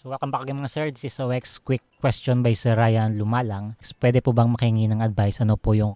So welcome back again mga sir. This is OX quick question by Sir Ryan Lumalang. Pwede po bang makingi ng advice? Ano po yung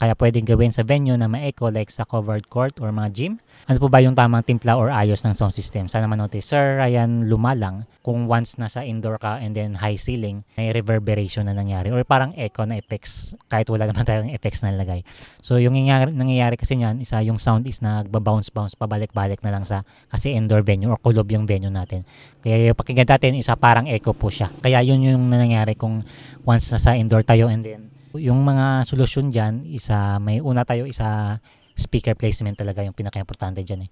kaya pwedeng gawin sa venue na may echo like sa covered court or mga gym? Ano po ba yung tamang timpla or ayos ng sound system? Sana manote. Sir Ryan Lumalang, kung once nasa indoor ka and then high ceiling, may reverberation na nangyari or parang echo na effects kahit wala naman tayong effects na nilagay. So yung nangyayari, nangyayari kasi niyan, isa yung sound is nagba-bounce-bounce pabalik-balik na lang sa kasi indoor venue or kulob yung venue natin. Kaya yung pakinggan natin, isa parang echo po siya. Kaya yun yung nangyayari kung once nasa indoor tayo and then yung mga solusyon dyan, isa, may una tayo, isa speaker placement talaga yung pinaka-importante dyan eh.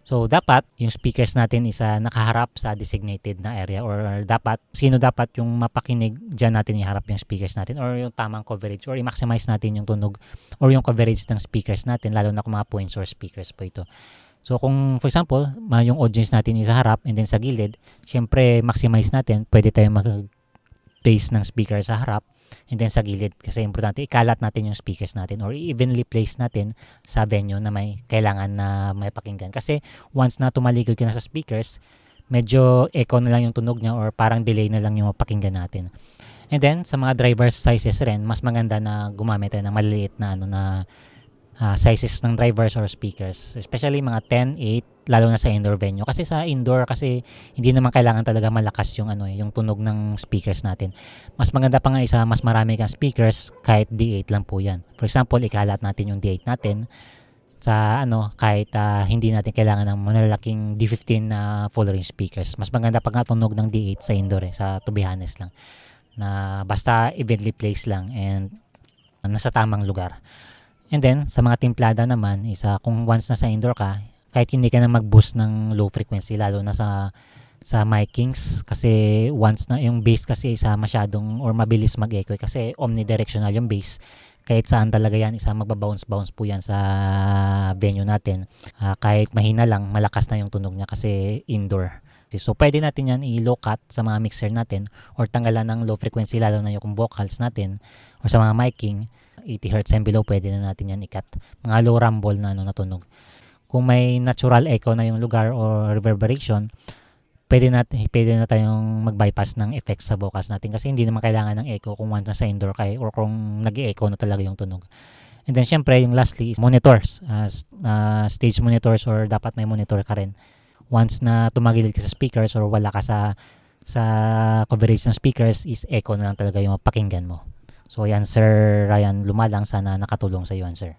So, dapat yung speakers natin isa nakaharap sa designated na area or dapat, sino dapat yung mapakinig dyan natin iharap yung speakers natin or yung tamang coverage or i-maximize natin yung tunog or yung coverage ng speakers natin lalo na kung mga point source speakers po ito. So kung for example, yung audience natin isa harap and then sa gilid, syempre maximize natin, pwede tayong mag-place ng speaker sa harap and then sa gilid kasi importante ikalat natin yung speakers natin or evenly place natin sa venue na may kailangan na may pakinggan. Kasi once na tumalikod ka na sa speakers medyo echo na lang yung tunog niya or parang delay na lang yung mapakinggan natin. And then sa mga driver sizes rin mas maganda na gumamit tayo ng maliliit na ano na ah, sizes ng drivers or speakers especially mga 10, 8 lalo na sa indoor venue kasi sa indoor kasi hindi naman kailangan talaga malakas yung ano eh, yung tunog ng speakers natin mas maganda pa nga isa, mas marami kang speakers kahit D8 lang po yan. For example, ikalat natin yung D8 natin sa ano, kahit ah, hindi natin kailangan ng malalaking D15 na full range speakers. Mas maganda pag nga tunog ng D8 sa indoor eh, sa to be honest lang. Na basta evenly placed lang and nasa tamang lugar. And then, sa mga timplada naman, isa kung once na sa indoor ka, kahit hindi ka na mag-boost ng low frequency, lalo na sa sa micings kasi once na yung bass kasi isa masyadong or mabilis mag-echo eh, kasi omnidirectional yung bass. Kahit saan talaga yan isa magbabounce bounce po yan sa venue natin. Ah, kahit mahina lang malakas na yung tunog niya kasi indoor. So pwede natin yan i-low cut sa mga mixer natin or tanggalan ng low frequency lalo na yung vocals natin or sa mga miking 80 Hz and below pwede na natin yan i-cut mga low rumble na ano na tunog kung may natural echo na yung lugar or reverberation pwede na, pwede na tayong mag-bypass ng effects sa vocals natin kasi hindi naman kailangan ng echo kung once nasa indoor kayo or kung nag echo na talaga yung tunog. And then syempre yung lastly is monitors, uh, uh, stage monitors or dapat may monitor ka rin. Once na tumagilid ka sa speakers or wala ka sa sa coverage ng speakers is echo na lang talaga yung mapakinggan mo. So yan Sir Ryan Lumalang sana nakatulong sa iyo sir.